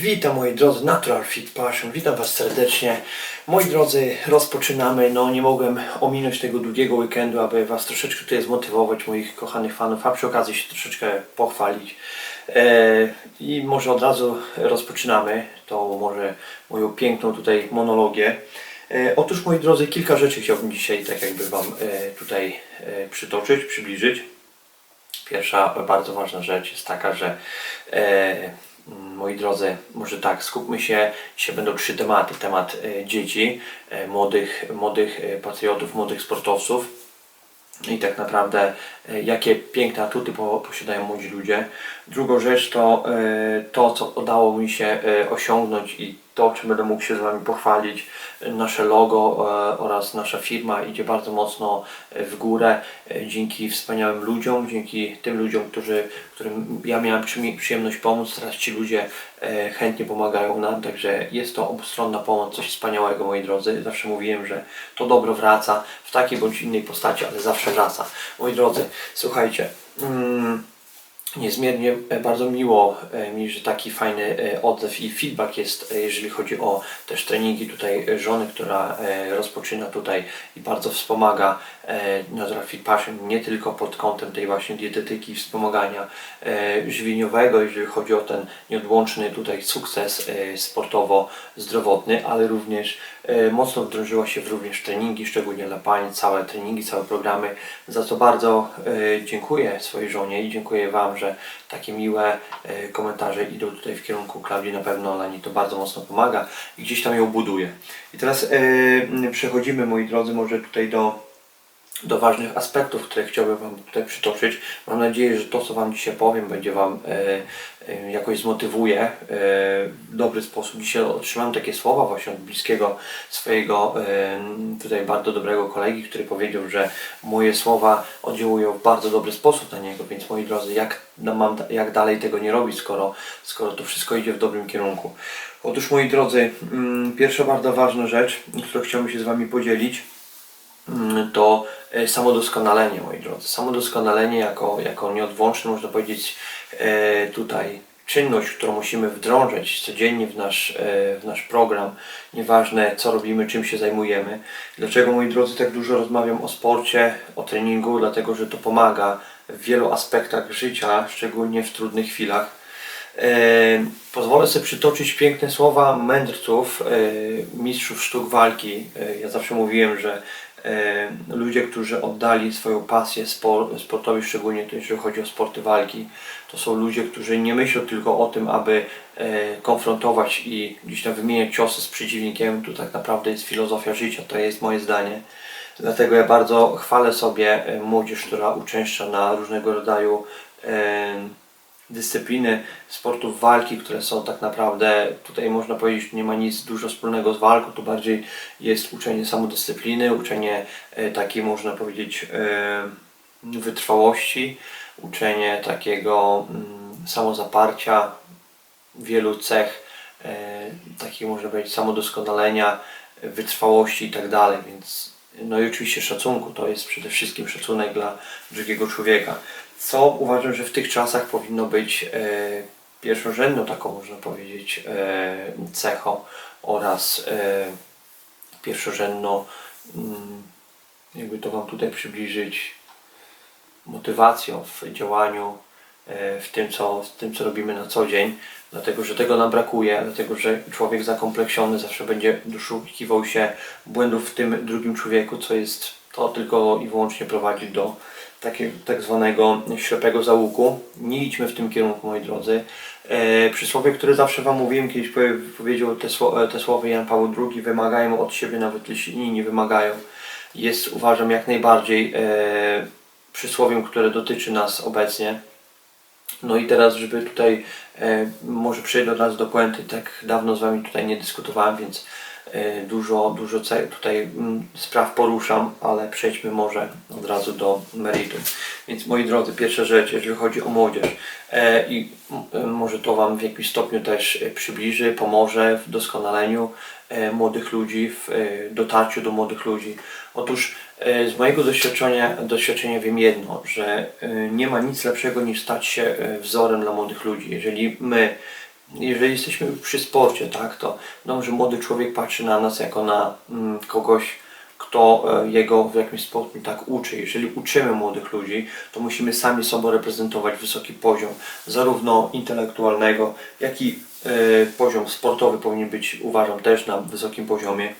Witam moi drodzy Natural Fit Passion, witam Was serdecznie. Moi drodzy, rozpoczynamy. No nie mogłem ominąć tego długiego weekendu, aby Was troszeczkę tutaj zmotywować, moich kochanych fanów, a przy okazji się troszeczkę pochwalić. E, I może od razu rozpoczynamy tą może moją piękną tutaj monologię. E, otóż moi drodzy, kilka rzeczy chciałbym dzisiaj tak jakby Wam e, tutaj e, przytoczyć, przybliżyć. Pierwsza bardzo ważna rzecz jest taka, że e, moi drodzy, może tak, skupmy się, dzisiaj będą trzy tematy. Temat e, dzieci, e, młodych, młodych e, patriotów, młodych sportowców i tak naprawdę jakie piękne atuty po, posiadają młodzi ludzie. Drugą rzecz to to, co udało mi się osiągnąć i to, czym będę mógł się z Wami pochwalić. Nasze logo e, oraz nasza firma idzie bardzo mocno e, w górę e, dzięki wspaniałym ludziom, dzięki tym ludziom, którzy, którym ja miałem przyjemność pomóc. Teraz ci ludzie chętnie pomagają nam, także jest to obustronna pomoc, coś wspaniałego moi drodzy. Zawsze mówiłem, że to dobro wraca w takiej bądź innej postaci, ale zawsze wraca. Moi drodzy, słuchajcie. Mm, Niezmiernie e, bardzo miło e, mi, że taki fajny e, odzew i feedback jest, jeżeli chodzi o też treningi tutaj żony, która rozpoczyna tutaj i bardzo wspomaga Fit Passion, nie tylko pod kątem tej właśnie dietetyki, wspomagania żywieniowego, jeżeli chodzi o ten nieodłączny tutaj sukces sportowo-zdrowotny, ale również mocno wdrążyła się w również treningi, szczególnie dla pań, całe treningi, całe programy, za co bardzo dziękuję swojej żonie i dziękuję Wam, że takie miłe e, komentarze idą tutaj w kierunku Klaudii, na pewno dla niej to bardzo mocno pomaga i gdzieś tam ją buduje. I teraz e, przechodzimy, moi drodzy, może tutaj do do ważnych aspektów, które chciałbym Wam tutaj przytoczyć. Mam nadzieję, że to, co Wam dzisiaj powiem, będzie Wam e, e, jakoś zmotywuje e, w dobry sposób. Dzisiaj otrzymałem takie słowa właśnie od bliskiego swojego tutaj bardzo dobrego kolegi, który powiedział, że moje słowa oddziałują w bardzo dobry sposób na niego, więc moi drodzy, jak, no, mam, jak dalej tego nie robić, skoro, skoro to wszystko idzie w dobrym kierunku. Otóż moi drodzy, mm, pierwsza bardzo ważna rzecz, którą chciałbym się z Wami podzielić, Mm, to samodoskonalenie, moi drodzy. Samodoskonalenie jako, jako nieodłączny, można powiedzieć, e, tutaj czynność, którą musimy wdrążać codziennie w nasz, e, w nasz program. Nieważne co robimy, czym się zajmujemy. Dlaczego, moi drodzy, tak dużo rozmawiam o sporcie, o treningu? Dlatego, że to pomaga w wielu aspektach życia, szczególnie w trudnych chwilach. E, pozwolę sobie przytoczyć piękne słowa mędrców, e, mistrzów sztuk walki. E, ja zawsze mówiłem, że e, ludzie, którzy oddali swoją pasję spor, sportowi, szczególnie to, jeżeli chodzi o sporty walki, to są ludzie, którzy nie myślą tylko o tym, aby e, konfrontować i gdzieś tam wymieniać ciosy z przeciwnikiem. Tu tak naprawdę jest filozofia życia, to jest moje zdanie. Dlatego ja bardzo chwalę sobie e, młodzież, która uczęszcza na różnego rodzaju e, dyscypliny sportów walki, które są tak naprawdę, tutaj można powiedzieć, nie ma nic dużo wspólnego z walką, to bardziej jest uczenie samodyscypliny, uczenie e, takiej, można powiedzieć, e, wytrwałości, uczenie takiego mm, samozaparcia, wielu cech, e, takiego, można powiedzieć, samodoskonalenia, wytrwałości i tak dalej, więc no i oczywiście szacunku, to jest przede wszystkim szacunek dla drugiego człowieka. Co uważam, że w tych czasach powinno być e, pierwszorzędną taką, można powiedzieć, e, cechą oraz e, pierwszorzędną, mm, jakby to Wam tutaj przybliżyć, motywacją w działaniu, w tym, co, w tym, co robimy na co dzień, dlatego że tego nam brakuje, dlatego że człowiek zakompleksiony zawsze będzie doszukiwał się błędów w tym drugim człowieku, co jest to tylko i wyłącznie prowadzi do takiego tak zwanego ślepego załuku. Nie idźmy w tym kierunku, moi drodzy. E, przysłowie, które zawsze Wam mówiłem, kiedyś powie, powiedział te, te słowa Jan Paweł II, wymagają od siebie nawet jeśli inni nie wymagają. Jest uważam jak najbardziej e, przysłowiem, które dotyczy nas obecnie. No i teraz, żeby tutaj e, może przejdę od razu do puenty, tak dawno z Wami tutaj nie dyskutowałem, więc dużo, dużo ce- tutaj mm, spraw poruszam, ale przejdźmy może od razu do meritum. Więc moi drodzy, pierwsza rzecz, jeżeli chodzi o młodzież e, i m, może to Wam w jakimś stopniu też e, przybliży, pomoże w doskonaleniu e, młodych ludzi, w e, dotarciu do młodych ludzi. Otóż e, z mojego doświadczenia, doświadczenia wiem jedno, że e, nie ma nic lepszego niż stać się e, wzorem dla młodych ludzi. Jeżeli my jeżeli jesteśmy przy sporcie, tak, to no, że młody człowiek patrzy na nas jako na mm, kogoś, kto e, jego w jakimś sposób tak uczy. Jeżeli uczymy młodych ludzi, to musimy sami sobą reprezentować wysoki poziom, zarówno intelektualnego, jak i e, poziom sportowy powinien być, uważam, też na wysokim poziomie.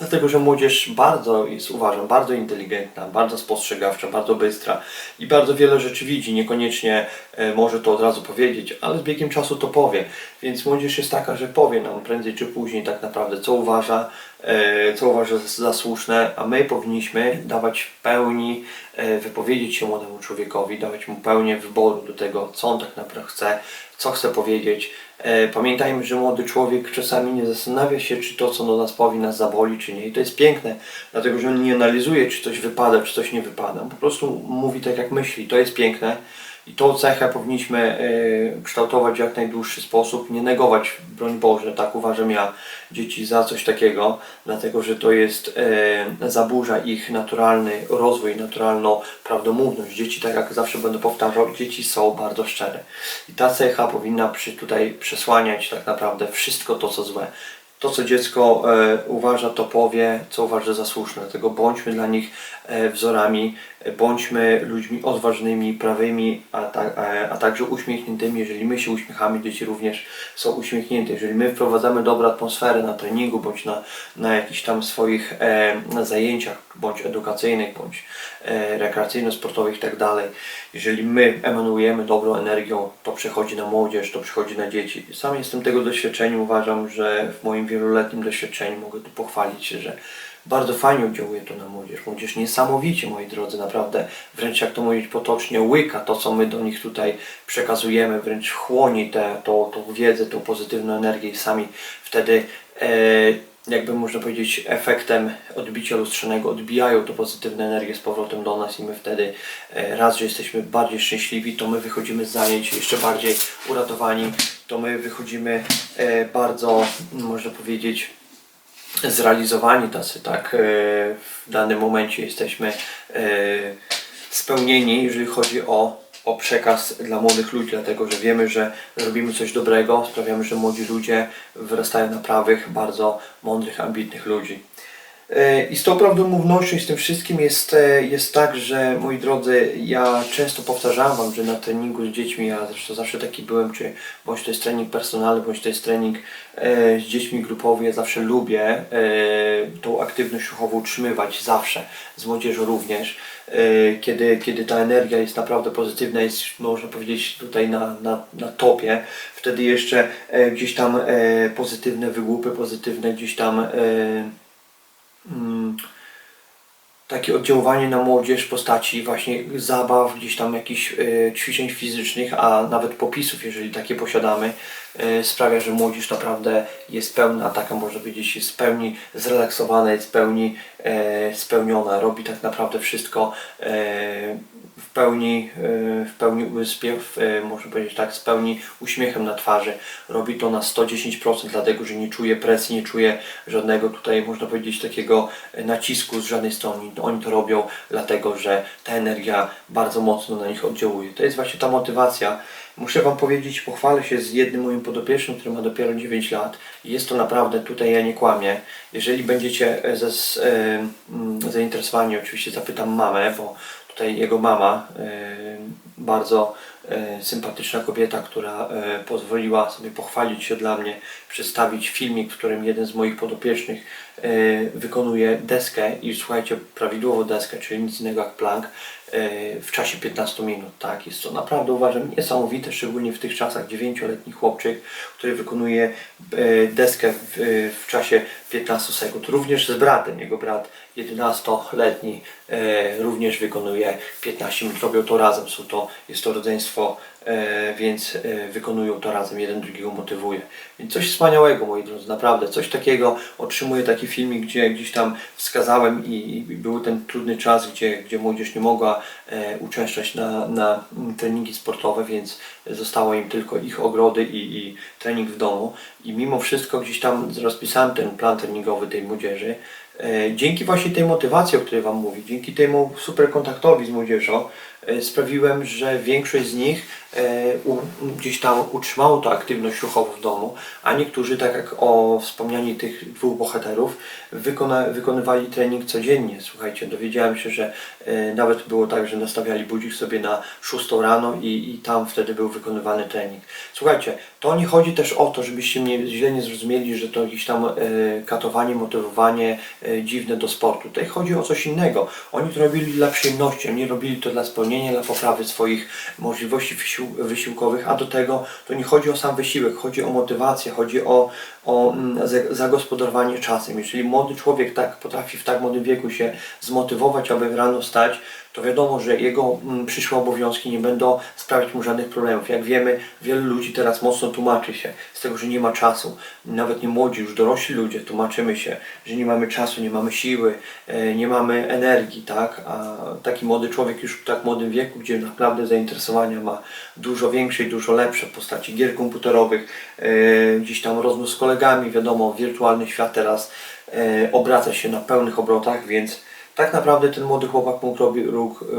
Dlatego, że młodzież bardzo jest, uważam, bardzo inteligentna, bardzo spostrzegawcza, bardzo bystra i bardzo wiele rzeczy widzi. Niekoniecznie e, może to od razu powiedzieć, ale z biegiem czasu to powie. Więc młodzież jest taka, że powie nam prędzej czy później tak naprawdę, co uważa, e, co uważa za słuszne, a my powinniśmy dawać w pełni, e, wypowiedzieć się młodemu człowiekowi, dawać mu pełnię wyboru do tego, co on tak naprawdę chce, co chce powiedzieć. E, Pamiętajmy, że młody człowiek czasami nie zastanawia się, czy to, co do nas powie, nas zaboli, czy nie. I to jest piękne, dlatego że on nie analizuje, czy coś wypada, czy coś nie wypada. Po prostu mówi tak, jak myśli. To jest piękne. I tą cechę powinniśmy e, kształtować w jak najdłuższy sposób, nie negować, broń Boże, tak uważam ja, dzieci za coś takiego, dlatego że to jest, e, zaburza ich naturalny rozwój, naturalną prawdomówność. Dzieci, tak jak zawsze będę powtarzał, dzieci są bardzo szczere. I ta cecha powinna przy, tutaj przesłaniać tak naprawdę wszystko to, co złe. To, co dziecko e, uważa, to powie, co uważa za słuszne. Dlatego bądźmy dla nich wzorami, bądźmy ludźmi odważnymi, prawymi, a, ta, a, a także uśmiechniętymi. Jeżeli my się uśmiechamy, dzieci również są uśmiechnięte. Jeżeli my wprowadzamy dobrą atmosferę na treningu, bądź na, na jakichś tam swoich e, na zajęciach, bądź edukacyjnych, bądź e, rekreacyjno-sportowych i tak dalej. Jeżeli my emanujemy dobrą energią, to przechodzi na młodzież, to przechodzi na dzieci. Sam jestem tego doświadczeniu, uważam, że w moim wieloletnim doświadczeniu mogę tu pochwalić się, że bardzo fajnie oddziałuje to na młodzież. Młodzież niesamowicie, moi drodzy, naprawdę. Wręcz jak to mówić potocznie, łyka to, co my do nich tutaj przekazujemy, wręcz chłoni tę tą, tą wiedzę, tą pozytywną energię i sami wtedy e, jakby można powiedzieć efektem odbicia lustrzanego odbijają tą pozytywną energię z powrotem do nas i my wtedy e, raz, że jesteśmy bardziej szczęśliwi, to my wychodzimy z zajęć jeszcze bardziej uratowani, to my wychodzimy e, bardzo, można powiedzieć, zrealizowani tacy, tak, e, w danym momencie jesteśmy e, spełnieni, jeżeli chodzi o, o przekaz dla młodych ludzi, dlatego że wiemy, że robimy coś dobrego, sprawiamy, że młodzi ludzie wyrastają na prawych, bardzo mądrych, ambitnych ludzi. I z tą prawdomównością i z tym wszystkim jest, e, jest tak, że moi drodzy, ja często powtarzam Wam, że na treningu z dziećmi, ja zresztą zawsze taki byłem, czy bądź to jest trening personalny, bądź to jest trening e, z dziećmi grupowy, ja zawsze lubię e, tą aktywność ruchową utrzymywać, zawsze, z młodzieżą również, kiedy, kiedy ta energia jest naprawdę pozytywna, jest można powiedzieć tutaj na, na, na topie, wtedy jeszcze gdzieś tam pozytywne wygłupy, pozytywne gdzieś tam takie oddziaływanie na młodzież w postaci właśnie zabaw, gdzieś tam jakichś e, ćwiczeń fizycznych, a nawet popisów, jeżeli takie posiadamy, sprawia, że młodzież naprawdę jest pełna, taka można powiedzieć, jest w pełni zrelaksowana, jest w pełni e, spełniona, robi tak naprawdę wszystko e, w pełni, e, w pełni można powiedzieć tak, z pełni uśmiechem na twarzy. Robi to na 110%, dlatego że nie czuje presji, nie czuje żadnego tutaj, można powiedzieć, takiego nacisku z żadnej strony. Oni to robią dlatego, że ta energia bardzo mocno na nich oddziałuje. To jest właśnie ta motywacja. Muszę Wam powiedzieć, pochwalę się z jednym moim podopiecznym, który ma dopiero 9 lat. Jest to naprawdę, tutaj ja nie kłamię. Jeżeli będziecie e, z, e, mm, zainteresowani, oczywiście zapytam mamę, bo tutaj jego mama, e, bardzo sympatyczna kobieta, która pozwoliła sobie pochwalić się dla mnie, przedstawić filmik, w którym jeden z moich podopiecznych wykonuje deskę i słuchajcie, prawidłowo deskę, czyli nic innego jak plank w czasie 15 minut, tak, jest to naprawdę uważam niesamowite, szczególnie w tych czasach, 9-letni chłopczyk, który wykonuje e, deskę w, w czasie 15 sekund, również z bratem, jego brat 11-letni e, również wykonuje 15 minut, robią to razem, są to, jest to rodzeństwo, e, więc e, wykonują to razem, jeden drugiego motywuje. Więc coś wspaniałego, moi drodzy, naprawdę, coś takiego, otrzymuję taki filmik, gdzie gdzieś tam wskazałem i, i był ten trudny czas, gdzie, gdzie młodzież nie mogła e, uczęszczać na, na treningi sportowe, więc zostało im tylko ich ogrody i, i trening w domu i mimo wszystko gdzieś tam rozpisałem ten plan treningowy tej młodzieży, E, Dzięki właśnie tej motywacji, o której Wam mówię, dzięki temu super kontaktowi z młodzieżą, e, sprawiłem, że większość z nich u, gdzieś tam utrzymało tę aktywność ruchową w domu, a niektórzy, tak jak o wspomniani tych dwóch bohaterów, wykona, wykonywali trening codziennie. Słuchajcie, dowiedziałem się, że e, nawet było tak, że nastawiali budzik sobie na 6 rano i, i tam wtedy był wykonywany trening. Słuchajcie, to nie chodzi też o to, żebyście mnie źle nie zrozumieli, że to jakieś tam e, katowanie, motywowanie e, dziwne do sportu. Tutaj chodzi o coś innego. Oni to robili dla przyjemności, oni robili to dla spełnienia, dla poprawy swoich możliwości wysił, wysiłkowych, a do tego to nie chodzi o sam wysiłek, chodzi o motywację, chodzi o, o mm, za- zagospodarowanie czasem. Jeżeli młody człowiek tak potrafi w tak młodym wieku się zmotywować, aby rano stać, to wiadomo, że jego mm, przyszłe obowiązki nie będą sprawiać mu żadnych problemów. Jak wiemy, wielu ludzi teraz mocno tłumaczy się z tego, że nie ma czasu. Nawet nie młodzi, już dorośli ludzie tłumaczymy się, że nie mamy czasu, nie mamy siły, e, nie mamy energii, tak? A taki młody człowiek już w tak młodym wieku, gdzie naprawdę zainteresowania ma dużo większe i dużo lepsze w postaci gier komputerowych, e, gdzieś tam rozmów z kolegami, wiadomo, wirtualny świat teraz e, obraca się na pełnych obrotach, więc tak naprawdę ten młody chłopak mógł, robi,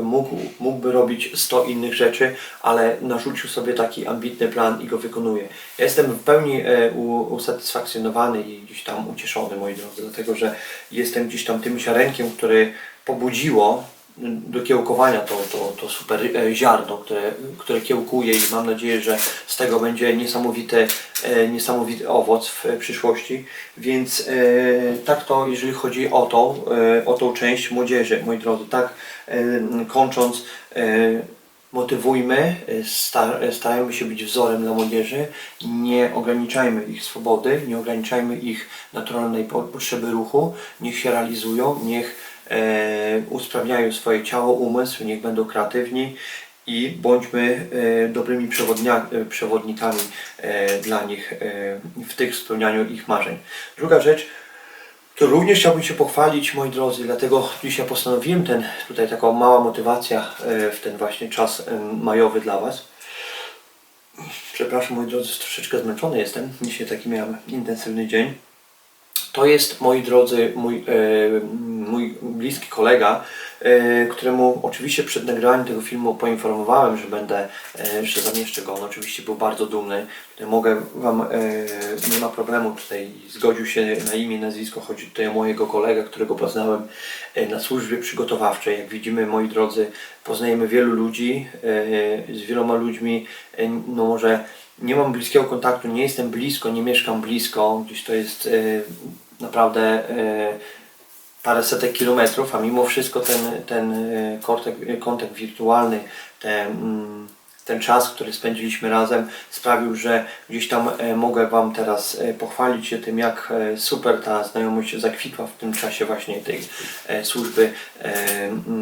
mógł, mógłby robić 100 innych rzeczy, ale narzucił sobie taki ambitny plan i go wykonuje. Jestem w pełni e, usatysfakcjonowany i gdzieś tam ucieszony, moi drodzy, dlatego że jestem gdzieś tam tym ziarenkiem, który pobudziło do kiełkowania to, to, to super e, ziarno, które, które kiełkuje i mam nadzieję, że z tego będzie niesamowity, e, niesamowity owoc w przyszłości. Więc e, tak to, jeżeli chodzi o tą, o tą część młodzieży, moi drodzy, tak kończąc, motywujmy, sta- starajmy się być wzorem dla młodzieży, nie ograniczajmy ich swobody, nie ograniczajmy ich naturalnej po- potrzeby ruchu, niech się realizują, niech usprawniają swoje ciało, umysł, niech będą kreatywni i bądźmy e, dobrymi e, przewodnikami e, dla nich e, w tych spełnianiu ich marzeń. Druga rzecz, to również chciałbym się pochwalić, moi drodzy, dlatego dzisiaj postanowiłem ten, tutaj taka mała motywacja e, w ten właśnie czas e, majowy dla Was. Przepraszam, moi drodzy, troszeczkę zmęczony jestem. Dzisiaj taki miałem intensywny dzień. To jest, moi drodzy, mój, e, mój bliski kolega, e, któremu oczywiście przed nagraniem tego filmu poinformowałem, że będę, e, że zamieszczę go. On oczywiście był bardzo dumny. Mogę Wam, nie ma problemu tutaj, zgodził się na imię nazwisko. Chodzi tutaj o mojego kolegę, którego poznałem na służbie przygotowawczej. Jak widzimy, moi drodzy, poznajemy wielu ludzi, z wieloma ludźmi, no może nie mam bliskiego kontaktu, nie jestem blisko, nie mieszkam blisko, gdzieś to jest naprawdę e, parę setek kilometrów, a mimo wszystko ten, ten e, kontakt, kontakt wirtualny, ten, mm, ten czas, który spędziliśmy razem sprawił, że gdzieś tam e, mogę Wam teraz pochwalić się tym, jak super ta znajomość zakwitła w tym czasie właśnie tej służby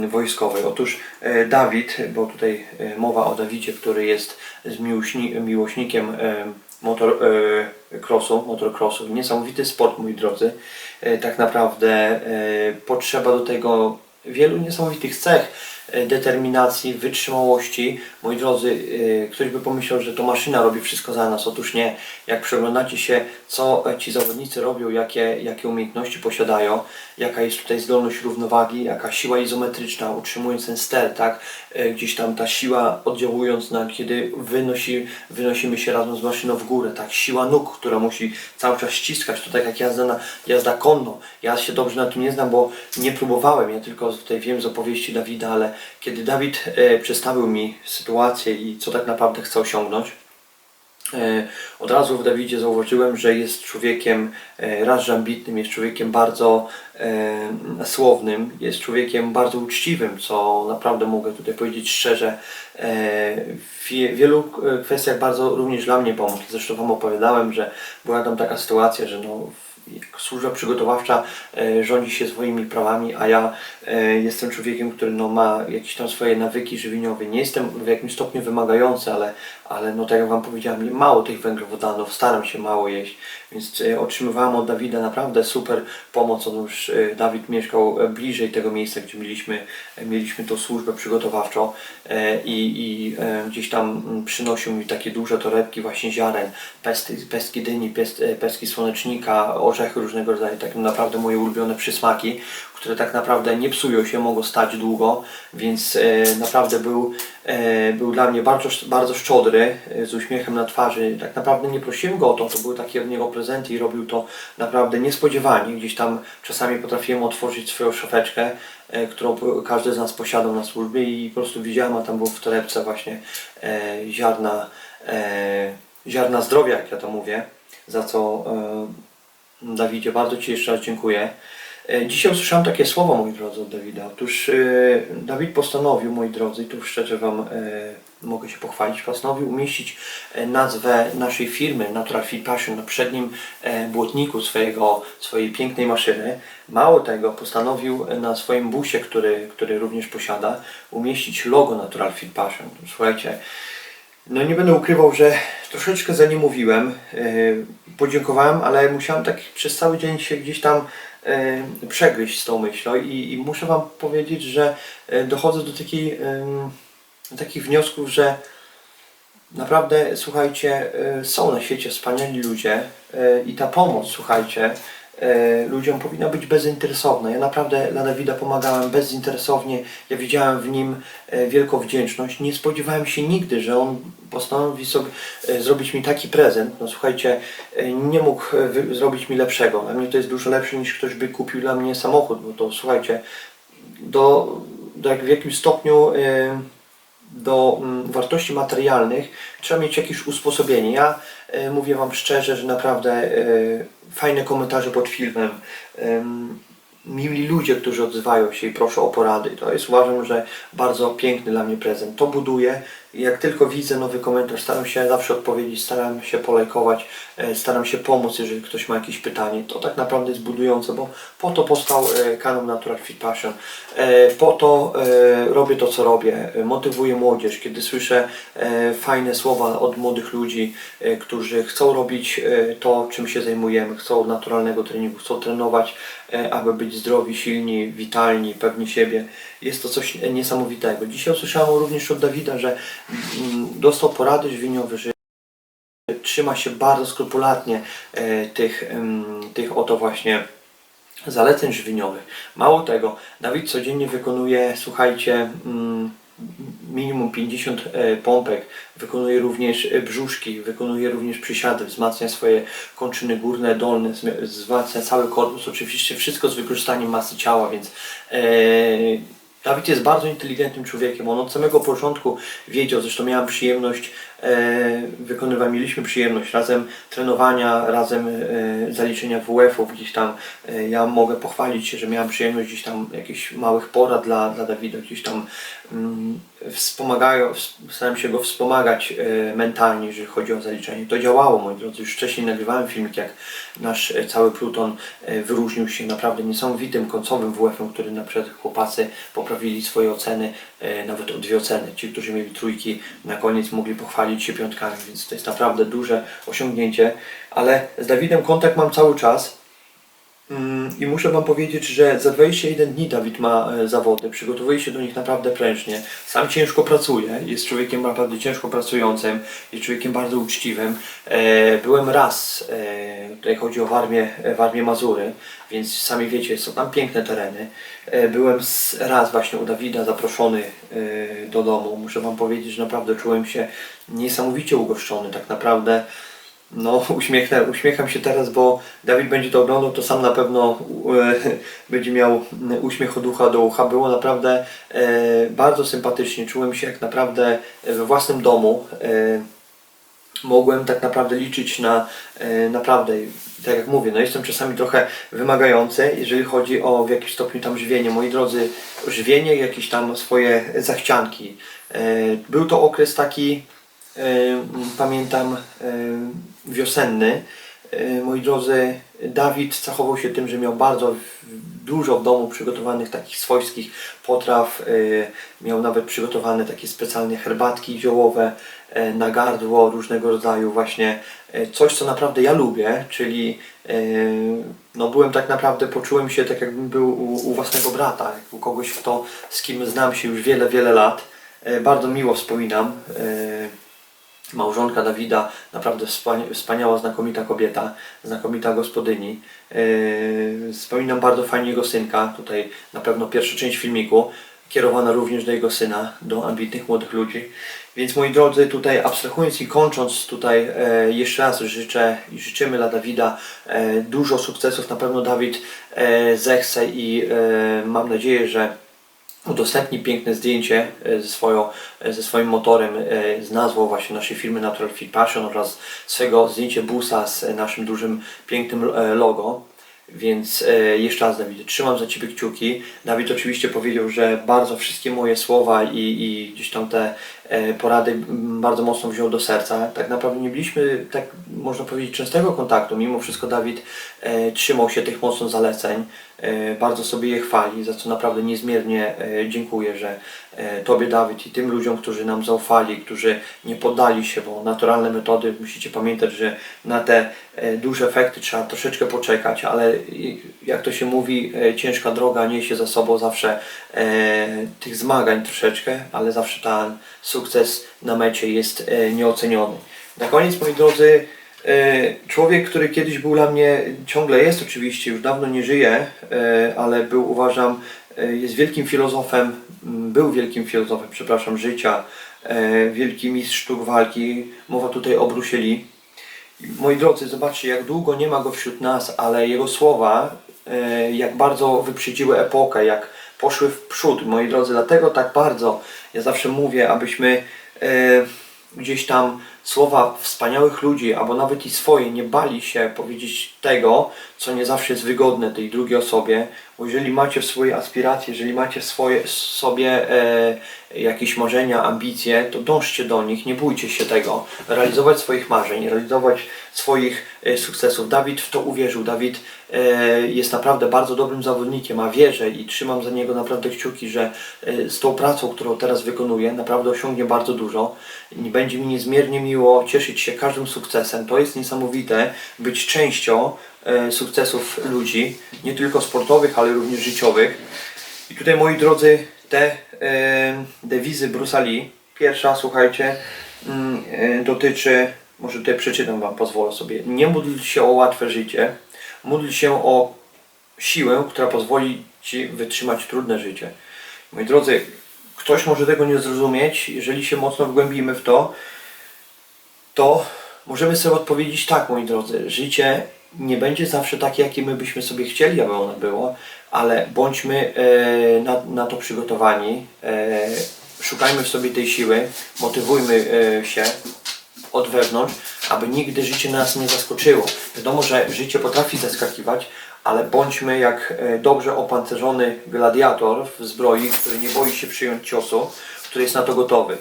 wojskowej. Otóż Dawid, bo tutaj mowa o Dawidzie, który jest z miłośni, miłośnikiem motor, e, crossu, motocrossu. Niesamowity sport, moi drodzy. E, tak naprawdę e, potrzeba do tego wielu niesamowitych cech determinacji, wytrzymałości. Moi drodzy, e, ktoś by pomyślał, że to maszyna robi wszystko za nas. Otóż nie. Jak przeglądacie się, co ci zawodnicy robią, jakie, jakie umiejętności posiadają, jaka jest tutaj zdolność równowagi, jaka siła izometryczna, utrzymując ten ster, tak? E, Gdzieś tam ta siła oddziałując na, kiedy wynosi, wynosimy się razem z maszyną w górę, tak? Siła nóg, która musi cały czas ściskać, to tak jak jazda, na, jazda konno. Ja się dobrze na tym nie znam, bo nie próbowałem, ja tylko tutaj wiem z opowieści Dawida, ale kiedy Dawid e, przedstawił mi sytuację i co tak naprawdę chce osiągnąć, E, Od razu w Dawidzie zauważyłem, że jest człowiekiem e, raz ambitnym, jest człowiekiem bardzo słownym, jest człowiekiem bardzo uczciwym, co naprawdę mogę tutaj powiedzieć szczerze. W wie- wielu kwestiach bardzo również dla mnie pomógł. Zresztą Wam opowiadałem, że była tam taka sytuacja, że no, służba przygotowawcza e, rządzi się swoimi prawami, a ja e, jestem człowiekiem, który no, ma jakieś tam swoje nawyki żywieniowe. Nie jestem w jakimś stopniu wymagający, ale, ale no tak jak Wam powiedziałem, mało tych węglowodanów, staram się mało jeść. Więc e, otrzymywałem od Dawida naprawdę super pomoc. On już, e, Dawid mieszkał e, bliżej tego miejsca, gdzie mieliśmy, mieliśmy tą służbę przygotowawczą i, i gdzieś tam mm, przynosił mi takie duże torebki właśnie ziaren, pestki, pestki dyni, pest, pestki słonecznika, orzechy różnego rodzaju, tak naprawdę moje ulubione przysmaki, które tak naprawdę nie psują się, mogą stać długo, więc e, naprawdę był, e, był dla mnie bardzo, bardzo szczodry, e, z uśmiechem na twarzy. Tak naprawdę nie prosiłem go o to, to były takie od niego prezenty i robił to naprawdę niespodziewanie. Gdzieś tam czasami potrafiłem otworzyć swoją szafeczkę, którą każdy z nas posiadał na służbie i po prostu widziałem, a tam było w torebce właśnie ziarna, ziarna zdrowia, jak ja to mówię, za co Dawidzie bardzo Ci jeszcze raz dziękuję. E, Dzisiaj usłyszałem takie słowa, moi drodzy, od Dawida. Otóż e, Dawid postanowił, moi drodzy, i tu szczerze Wam e, mogę się pochwalić, postanowił umieścić nazwę naszej firmy Natural Fit Passion na przednim błotniku swojego, swojej pięknej maszyny. Mało tego, postanowił na swoim busie, który, który również posiada, umieścić logo Natural Fit Passion. Słuchajcie, no nie będę ukrywał, że troszeczkę za nie mówiłem. Yy, podziękowałem, ale musiałem tak przez cały dzień się gdzieś tam yy, przegryźć z tą myślą i, i muszę Wam powiedzieć, że yy, dochodzę do takiej, takich wniosków, że naprawdę, słuchajcie, są na świecie wspaniali ludzie i ta pomoc, słuchajcie, ludziom powinna być bezinteresowna. Ja naprawdę dla Dawida pomagałem bezinteresownie, ja widziałem w nim e, wielką wdzięczność. Nie spodziewałem się nigdy, że on postanowi sobie e, zrobić mi taki prezent. No słuchajcie, e, nie mógł e, zrobić mi lepszego. Dla mnie to jest dużo lepsze niż ktoś by kupił dla mnie samochód, bo to słuchajcie, do, do jak w jakimś stopniu e, do mm, wartości materialnych trzeba mieć jakieś usposobienie. Ja e, mówię Wam szczerze, że naprawdę e, fajne komentarze pod filmem, em, mili ludzie, którzy odzywają się i proszą o porady. To jest uważam, że bardzo piękny dla mnie prezent. To buduje. Jak tylko widzę nowy komentarz, staram się zawsze odpowiedzieć, staram się polajkować, e, staram się pomóc, jeżeli ktoś ma jakieś pytanie. To tak naprawdę jest budujące, bo po to powstał e, kanał Natural Fit Passion. E, Po to robię to, co robię. Motywuję młodzież, kiedy słyszę fajne słowa od młodych ludzi, którzy chcą robić to, czym się zajmujemy, chcą naturalnego treningu, chcą trenować, aby być zdrowi, silni, witalni, pewni siebie. Jest to coś niesamowitego. Dzisiaj usłyszałem również od Dawida, że mm, dostał porady żywieniowe, że trzyma się bardzo skrupulatnie e, tych, em, tych oto właśnie zaleceń żywieniowych. Mało tego, Dawid codziennie wykonuje, słuchajcie, mm, minimum 50 e, pompek, wykonuje również e, brzuszki, wykonuje również przysiady, wzmacnia swoje kończyny górne, dolne, wzm- wzmacnia cały korpus, oczywiście wszystko z wykorzystaniem masy ciała, więc Dawid jest bardzo inteligentnym człowiekiem. On od samego początku wiedział, zresztą miałem przyjemność e, wykonywać, mieliśmy przyjemność razem trenowania, razem e, zaliczenia WF-ów gdzieś tam. E, ja mogę pochwalić się, że miałem przyjemność gdzieś tam jakichś małych porad dla, dla Dawida, gdzieś tam mm, wspomagają, ws- starałem się go wspomagać mentalnie, jeżeli chodzi o zaliczenie. To działało, moi drodzy. Już wcześniej nagrywałem filmik, jak nasz cały pluton wyróżnił się naprawdę niesamowitym końcowym WF-em, który na przykład chłopacy poprawili swoje oceny, nawet o dwie oceny. Ci, którzy mieli trójki, na koniec mogli pochwalić się piątkami, więc to jest naprawdę duże osiągnięcie. Ale z Dawidem kontakt mam cały czas. Mm, I muszę Wam powiedzieć, że za 21 dni Dawid ma e, zawody, przygotowuje się do nich naprawdę prężnie. Sam ciężko pracuje, jest człowiekiem naprawdę ciężko pracującym, jest człowiekiem bardzo uczciwym. E, byłem raz, e, tutaj chodzi o Warmię, Warmię Mazury, więc sami wiecie, są tam piękne tereny. Byłem raz właśnie u Dawida zaproszony do domu. Muszę Wam powiedzieć, że naprawdę czułem się niesamowicie ugoszczony. Tak naprawdę no, uśmiechnę, uśmiecham się teraz, bo Dawid będzie to oglądał, to sam na pewno e, będzie miał uśmiech od ucha do ucha. Było naprawdę e, bardzo sympatycznie. Czułem się jak naprawdę we własnym domu. E, mogłem tak naprawdę liczyć na e, naprawdę, tak jak mówię, no jestem czasami trochę wymagający, jeżeli chodzi o w jakimś stopniu tam żywienie. Moi drodzy, żywienie, jakieś tam swoje zachcianki. E, był to okres taki, e, pamiętam, e, wiosenny, E, Moi drodzy, Dawid cechował się tym, że miał bardzo dużo w domu przygotowanych takich swojskich potraw. e, Miał nawet przygotowane takie specjalne herbatki ziołowe e, na gardło różnego rodzaju właśnie coś, co naprawdę ja lubię, czyli no byłem tak naprawdę, poczułem się tak jakbym był u, u własnego brata, u kogoś, kto, z kim znam się już wiele, wiele lat. Bardzo miło wspominam. Małżonka Dawida, naprawdę wspania- wspaniała, znakomita kobieta, znakomita gospodyni. Yy, Wspominam bardzo fajnie jego synka, tutaj na pewno pierwsza część filmiku, kierowana również do jego syna, do ambitnych młodych ludzi. Więc moi drodzy, tutaj abstrahując i kończąc, tutaj e, jeszcze raz życzę i życzymy dla Dawida e, dużo sukcesów. Na pewno Dawid e, zechce i e, mam nadzieję, że udostępni piękne zdjęcie e, ze, swoją, e, ze swoim motorem e, z nazwą właśnie naszej firmy Natural Fit Passion oraz swego zdjęcie busa z naszym dużym, pięknym logo. Więc jeszcze raz Dawid, trzymam za Ciebie kciuki. Dawid oczywiście powiedział, że bardzo wszystkie moje słowa i, i gdzieś tam te porady m, bardzo mocno wziął do serca. Tak naprawdę nie byliśmy, tak można powiedzieć, częstego kontaktu. Mimo wszystko Dawid e, trzymał się tych mocno zaleceń. E, bardzo sobie je chwali, za co naprawdę niezmiernie e, dziękuję, że e, Tobie Dawid i tym ludziom, którzy nam zaufali, którzy nie poddali się, bo naturalne metody, musicie pamiętać, że na te e, duże efekty trzeba troszeczkę poczekać, ale jak to się mówi, e, ciężka droga niesie za sobą zawsze e, tych zmagań troszeczkę, ale zawsze sukces na mecie jest e, nieoceniony. Na koniec, moi drodzy, E, Człowiek, który kiedyś był dla mnie, ciągle jest oczywiście, już dawno nie żyje, e, ale był, uważam, jest wielkim filozofem, był wielkim filozofem, przepraszam, życia, wielki mistrz sztuk walki. Mowa tutaj o Bruce Lee. Moi drodzy, zobaczcie, jak długo nie ma go wśród nas, ale jego słowa, jak bardzo wyprzedziły epokę, jak poszły w przód. Moi drodzy, dlatego tak bardzo ja zawsze mówię, abyśmy e, gdzieś tam słowa wspaniałych ludzi, albo nawet i swoje, nie bali się powiedzieć tego, co nie zawsze jest wygodne tej drugiej osobie, bo jeżeli macie swoje aspiracje, jeżeli macie swoje, sobie e, jakieś marzenia, ambicje, to dążcie do nich, nie bójcie się tego, realizować swoich marzeń, realizować swoich e, sukcesów. Dawid w to uwierzył, Dawid e, jest naprawdę bardzo dobrym zawodnikiem, a wierzę i trzymam za niego naprawdę kciuki, że e, z tą pracą, którą teraz wykonuje, naprawdę osiągnie bardzo dużo. Będzie mi niezmiernie miło cieszyć się każdym sukcesem. To jest niesamowite być częścią sukcesów ludzi, nie tylko sportowych, ale również życiowych. I tutaj moi drodzy, te e, dewizy Bruce'a Lee, pierwsza słuchajcie, mm, e, dotyczy, może tutaj przeczytam Wam, pozwolę sobie, nie módl się o łatwe życie, módl się o siłę, która pozwoli Ci wytrzymać trudne życie. Moi drodzy, ktoś może tego nie zrozumieć, jeżeli się mocno wgłębimy w to, to możemy sobie odpowiedzieć tak, moi drodzy, życie nie będzie zawsze takie, jakie my byśmy sobie chcieli, aby ono było, ale bądźmy e, na, na to przygotowani, e, szukajmy w sobie tej siły, motywujmy e, się od wewnątrz, aby nigdy życie nas nie zaskoczyło. Wiadomo, że życie potrafi zaskakiwać, ale bądźmy jak e, dobrze opancerzony gladiator w zbroi, który nie boi się przyjąć ciosu, który jest na to gotowy.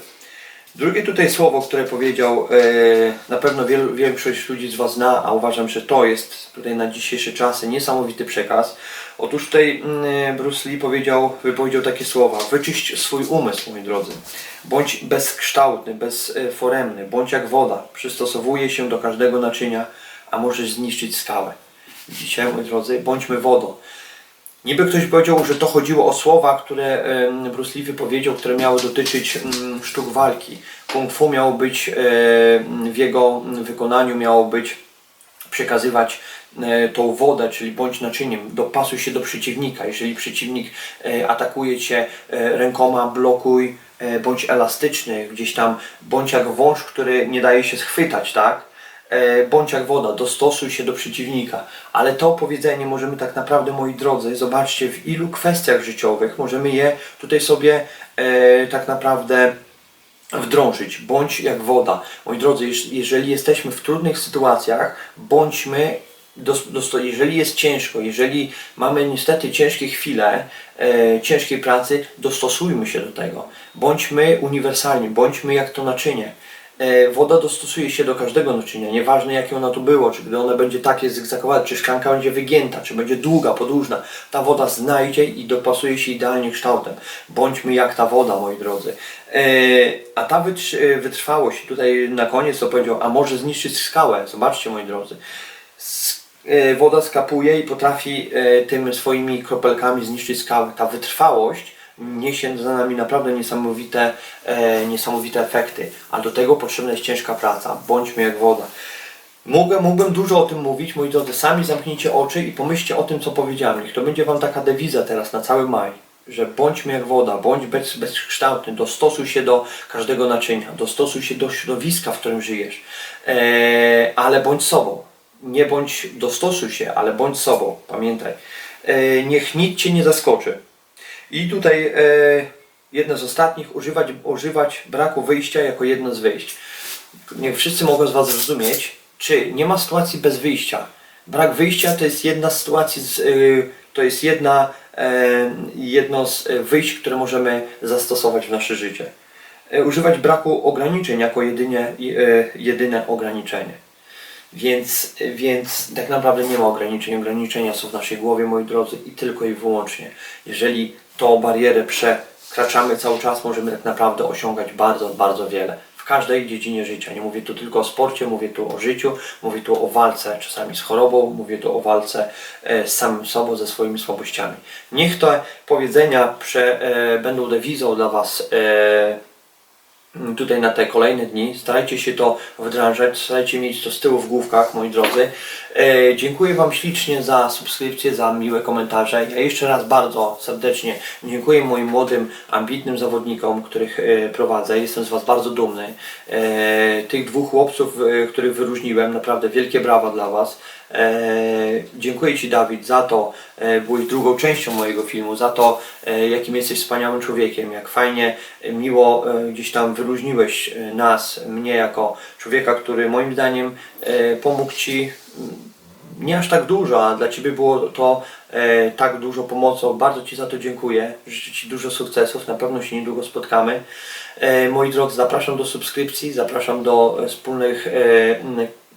Drugie tutaj słowo, które powiedział, e, na pewno wielu, większość ludzi z Was zna, a uważam, że to jest tutaj na dzisiejsze czasy niesamowity przekaz. Otóż tutaj mm, Bruce Lee powiedział, wypowiedział takie słowa: Wyczyść swój umysł, moi drodzy. Bądź bezkształtny, bezforemny, bądź jak woda. Przystosowuje się do każdego naczynia, a możesz zniszczyć skałę. Widzicie, moi drodzy, bądźmy wodą. Niby ktoś powiedział, że to chodziło o słowa, które Bruce Lee wypowiedział, które miały dotyczyć sztuk walki. Kung fu miało być, w jego wykonaniu miało być przekazywać e, tą wodę, czyli bądź naczyniem, dopasuj się do przeciwnika. Jeżeli przeciwnik e, atakuje Cię e, rękoma, blokuj, bądź elastyczny, gdzieś tam, bądź jak wąż, który nie daje się schwytać, tak? E, bądź jak woda, dostosuj się do przeciwnika. Ale to powiedzenie możemy tak naprawdę, moi drodzy, zobaczcie w ilu kwestiach życiowych możemy je tutaj sobie e, tak naprawdę wdrążyć. Bądź jak woda. Moi drodzy, jeż- jeżeli jesteśmy w trudnych sytuacjach, bądźmy jeżeli jest ciężko, jeżeli mamy niestety ciężkie chwile, e, ciężkiej pracy, dostosujmy się do tego. Bądźmy uniwersalni, bądźmy jak to naczynie. E, woda dostosuje się do każdego naczynia, nieważne jakie ono tu było, czy gdy ono będzie takie zygzakowane, czy szklanka będzie wygięta, czy będzie długa, podłużna, ta woda znajdzie i dopasuje się idealnie kształtem. Bądźmy jak ta woda, moi drodzy. E, a ta e, wytrwałość, tutaj na koniec to powiedział, a może zniszczyć skałę, zobaczcie moi drodzy. Woda skapuje i potrafi tym swoimi kropelkami zniszczyć skałę. Ta wytrwałość niesie za nami naprawdę niesamowite, e, niesamowite efekty, a do tego potrzebna jest ciężka praca. Bądźmy jak woda. Mogę, mógłbym dużo o tym mówić, moi drodzy, sami zamknijcie oczy i pomyślcie o tym, co powiedziałem. Niech to będzie Wam taka dewiza teraz na cały maj, że bądźmy jak woda, bądź bez, bezkształtny, dostosuj się do każdego naczynia, dostosuj się do środowiska, w którym żyjesz, e, ale bądź sobą. Nie bądź, dostosuj się, ale bądź sobą, pamiętaj. E, niech nic Cię nie zaskoczy. I tutaj e, jedno z ostatnich, używać, używać braku wyjścia jako jedno z wyjść. Niech wszyscy mogą z Was zrozumieć, czy nie ma sytuacji bez wyjścia. Brak wyjścia to jest jedna z sytuacji, z, y, to jest jedna, e, jedno z e, wyjść, które możemy zastosować w nasze życie. E, używać braku ograniczeń jako jedynie, e, jedyne ograniczenie. Więc, więc tak naprawdę nie ma ograniczeń. Ograniczenia są w naszej głowie, moi drodzy, i tylko i wyłącznie. Jeżeli tą barierę przekraczamy cały czas, możemy tak naprawdę osiągać bardzo, bardzo wiele. W każdej dziedzinie życia. Nie mówię tu tylko o sporcie, mówię tu o życiu, mówię tu o walce czasami z chorobą, mówię tu o walce e, z samym sobą, ze swoimi słabościami. Niech te powiedzenia prze, e, będą dewizą dla Was. Tutaj na te kolejne dni. Starajcie się to wdrażać, starajcie mieć to z tyłu w główkach, moi drodzy. E, dziękuję Wam ślicznie za subskrypcję, za miłe komentarze. Ja jeszcze raz bardzo serdecznie dziękuję moim młodym, ambitnym zawodnikom, których e, prowadzę. Jestem z Was bardzo dumny. E, tych dwóch chłopców, e, których wyróżniłem, naprawdę wielkie brawa dla Was. E, dziękuję Ci Dawid za to, e, byłeś drugą częścią mojego filmu, za to e, jakim jesteś wspaniałym człowiekiem, jak fajnie, miło e, gdzieś tam wyróżniłeś e, nas, mnie jako człowieka, który moim zdaniem e, pomógł Ci mm, nie aż tak dużo, a dla Ciebie było to e, tak dużo pomocą. Bardzo Ci za to dziękuję. Życzę Ci dużo sukcesów. Na pewno się niedługo spotkamy. Moi drodzy, zapraszam do subskrypcji, zapraszam do wspólnych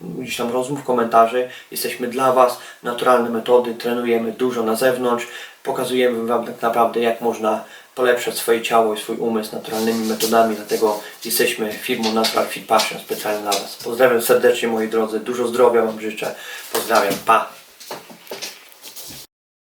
gdzieś tam rozmów, komentarzy. Jesteśmy dla Was. Naturalne metody, trenujemy dużo na zewnątrz. Pokazujemy Wam tak naprawdę, jak można polepszać swoje ciało i swój umysł naturalnymi metodami. Dlatego jesteśmy firmą Natural Fit Passion specjalnie dla Was. Pozdrawiam serdecznie moi drodzy. Dużo zdrowia Wam życzę. Pozdrawiam. Pa!